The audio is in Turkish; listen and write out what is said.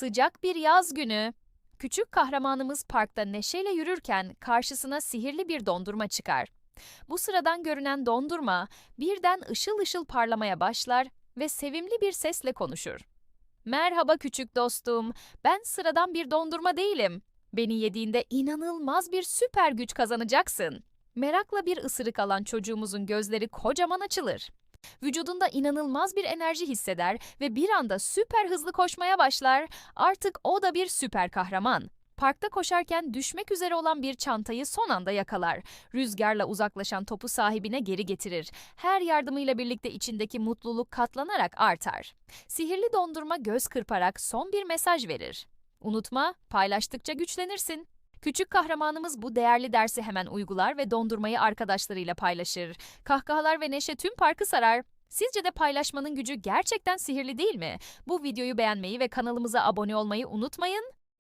Sıcak bir yaz günü. Küçük kahramanımız parkta neşeyle yürürken karşısına sihirli bir dondurma çıkar. Bu sıradan görünen dondurma birden ışıl ışıl parlamaya başlar ve sevimli bir sesle konuşur. Merhaba küçük dostum, ben sıradan bir dondurma değilim. Beni yediğinde inanılmaz bir süper güç kazanacaksın. Merakla bir ısırık alan çocuğumuzun gözleri kocaman açılır. Vücudunda inanılmaz bir enerji hisseder ve bir anda süper hızlı koşmaya başlar. Artık o da bir süper kahraman. Parkta koşarken düşmek üzere olan bir çantayı son anda yakalar. Rüzgarla uzaklaşan topu sahibine geri getirir. Her yardımıyla birlikte içindeki mutluluk katlanarak artar. Sihirli dondurma göz kırparak son bir mesaj verir. Unutma, paylaştıkça güçlenirsin. Küçük kahramanımız bu değerli dersi hemen uygular ve dondurmayı arkadaşlarıyla paylaşır. Kahkahalar ve neşe tüm parkı sarar. Sizce de paylaşmanın gücü gerçekten sihirli değil mi? Bu videoyu beğenmeyi ve kanalımıza abone olmayı unutmayın.